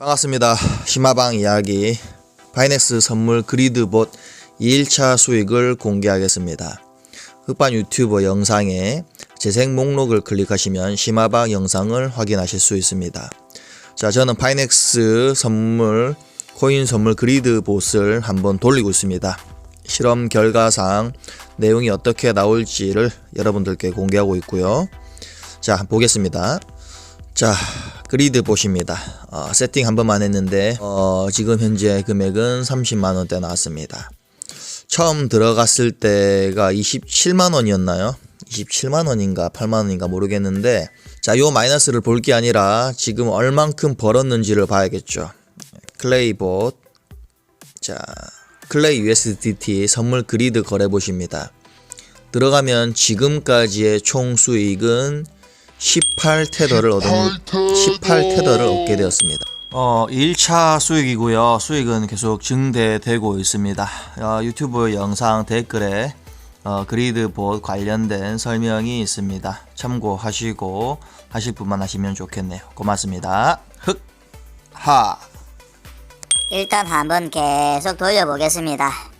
반갑습니다. 심화방 이야기 바이넥스 선물 그리드봇 2일차 수익을 공개하겠습니다. 흑반 유튜버 영상에 재생 목록을 클릭하시면 심화방 영상을 확인하실 수 있습니다. 자, 저는 파이넥스 선물 코인 선물 그리드 봇을 한번 돌리고 있습니다. 실험 결과상 내용이 어떻게 나올지를 여러분들께 공개하고 있고요. 자, 보겠습니다. 자, 그리드 보십니다. 어, 세팅 한 번만 했는데 어, 지금 현재 금액은 30만 원대 나왔습니다. 처음 들어갔을 때가 27만 원이었나요? 27만 원인가 8만 원인가 모르겠는데 자, 요 마이너스를 볼 게 아니라 지금 얼만큼 벌었는지를 봐야겠죠. 클레이봇 자, 클레이 USDT 선물 그리드 거래 보십니다. 들어가면 지금까지의 총 수익은 18 테더를 얻은 18 테더를 얻게 되었습니다. 어, 1차 수익이고요. 수익은 계속 증대되고 있습니다. 어, 유튜브 영상 댓글에 어, 그리드봇 관련된 설명이 있습니다. 참고하시고 하실 분만 하시면 좋겠네요. 고맙습니다. 흑, 하. 일단 한번 계속 돌려보겠습니다.